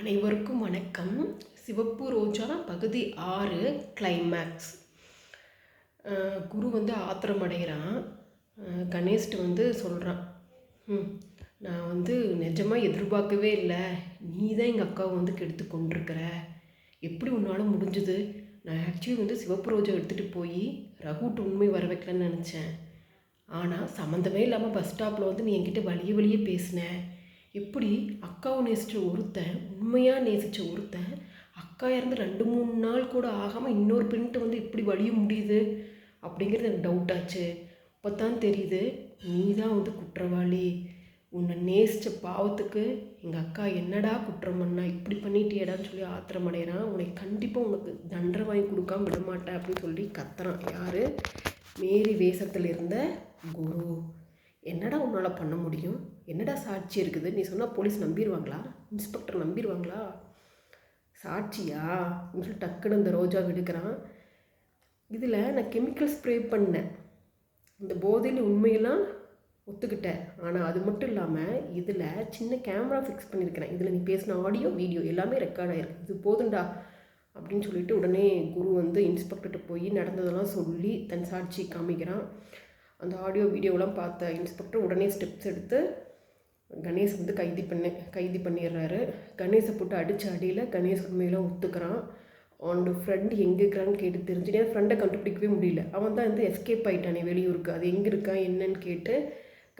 அனைவருக்கும் வணக்கம். சிவப்பு ரோஜா பகுதி ஆறு கிளைமேக்ஸ் குரு வந்து ஆத்திரம் அடைகிறான். கணேஷ்ட்டு வந்து சொல்கிறான் ம் நான் வந்து நிஜமாக எதிர்பார்க்கவே இல்லை. நீ தான் எங்கள் அக்காவை வந்து கெடுத்து கொண்டிருக்கிற எப்படி உன்னால் முடிஞ்சுது? நான் ஆக்சுவலி வந்து சிவப்பு ரோஜா எடுத்துகிட்டு போய் ரகுட்டு உண்மை வர வைக்கலன்னு நினச்சேன். ஆனால் சம்மந்தமே இல்லாமல் பஸ் ஸ்டாப்பில் வந்து நீ என்கிட்ட வழிய வழியே பேசினேன் எப்படி அக்காவை நேசித்த ஒருத்தன் உண்மையாக நேசித்த ஒருத்தன் அக்கா இறந்து ரெண்டு மூணு நாள் கூட ஆகாமல் இன்னொரு பெண்கிட்ட வந்து இப்படி வழிய முடியுது? அப்படிங்கிறது எனக்கு டவுட் ஆச்சு. இப்போ தான் தெரியுது நீ தான் வந்து குற்றவாளி. உன்னை நேசித்த பாவத்துக்கு எங்கள் அக்கா என்னடா குற்றம் பண்ணா இப்படி பண்ணிட்டியடான்னு சொல்லி ஆத்திரம் அடைகிறான் உனக்கு கண்டிப்பாக உனக்கு தண்டனை வாங்கி கொடுக்காம விட மாட்டேன் அப்படின்னு சொல்லி கத்துறான். யார்? மேரி வேஷத்தில் இருந்த குரு. என்னடா உன்னால் பண்ண முடியும்? என்னடா சாட்சி இருக்குது? நீ சொன்னால் போலீஸ் நம்பிடுவாங்களா இன்ஸ்பெக்டர் நம்பிடுவாங்களா சாட்சியா? சொல்லி டக்குன்னு இந்த ரோஜா விடுக்கிறான். இதில் நான் கெமிக்கல் ஸ்ப்ரே பண்ணேன். இந்த போதையில் உண்மையெல்லாம் ஒத்துக்கிட்டேன். ஆனால் அது மட்டும் இல்லாமல் இதில் சின்ன கேமரா ஃபிக்ஸ் பண்ணியிருக்கிறேன் இதில் நீ பேசின ஆடியோ வீடியோ எல்லாமே ரெக்கார்ட் ஆகிருக்கு இது போதுண்டா அப்படின்னு சொல்லிட்டு உடனே குரு வந்து இன்ஸ்பெக்டர்கிட்ட போய் நடந்ததெல்லாம் சொல்லி தன் சாட்சி காமிக்கிறான். அந்த ஆடியோ வீடியோலாம் பார்த்த இன்ஸ்பெக்டர் உடனே ஸ்டெப்ஸ் எடுத்து கணேஷ் வந்து கைது பண்ணி கைது பண்ணிடுறாரு. கணேஷை போட்டு அடித்த அடியில் கணேஷ் உண்மையெல்லாம் ஒத்துக்கிறான். அவனோட ஃப்ரெண்டு எங்கே இருக்கிறான்னு கேட்டு தெரிஞ்சுட்டு என் ஃப்ரெண்டை கண்டுபிடிக்கவே முடியல. அவன் தான் வந்து எஸ்கேப் ஆகிட்டானே வெளியூருக்கு. அது எங்கே இருக்கான் என்னன்னு கேட்டு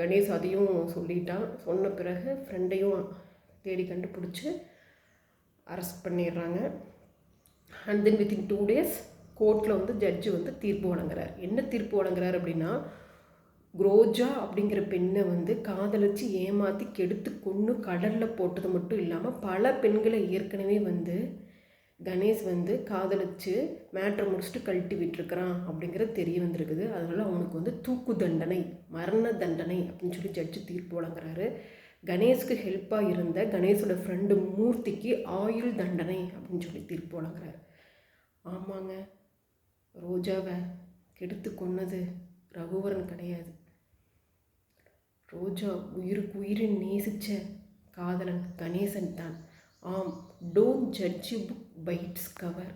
கணேஷ் அதையும் சொல்லிட்டான். சொன்ன பிறகு ஃப்ரெண்டையும் தேடி கண்டுபிடிச்சி அரெஸ்ட் பண்ணிடுறாங்க. And then within two days கோர்ட்டில் வந்து ஜட்ஜு வந்து தீர்ப்பு வழங்குறார். என்ன தீர்ப்பு வழங்குறார் அப்படின்னா குரோஜா அப்படிங்கிற பெண்ணை வந்து காதலிச்சு ஏமாற்றி கெடுத்து கொன்று கடலில் போட்டது மட்டும் இல்லாமல் பல பெண்களை ஏற்கனவே வந்து கணேஷ் வந்து காதலிச்சு மேட்ரை முடிச்சுட்டு கழட்டி விட்டுருக்கிறான் அப்படிங்கிறது தெரிய வந்திருக்குது. அதனால் அவனுக்கு வந்து தூக்கு தண்டனை மரண தண்டனை அப்படின்னு சொல்லி ஜட்ஜு தீர்ப்பு வழங்குறாரு. கணேஷ்க்கு ஹெல்ப்பாக இருந்த கணேஷோட ஃப்ரெண்டு மூர்த்திக்கு ஆயுள் தண்டனை அப்படின்னு சொல்லி தீர்ப்பு வழங்குறாரு. ஆமாங்க ரோஜாவை கெடுத்து கொன்னது ரகுவரன் கிடையாது. ரோஜா உயிருக்கு உயிரின் நேசித்த காதலன் கணேசன் தான். ஆம் don't judge book by its cover.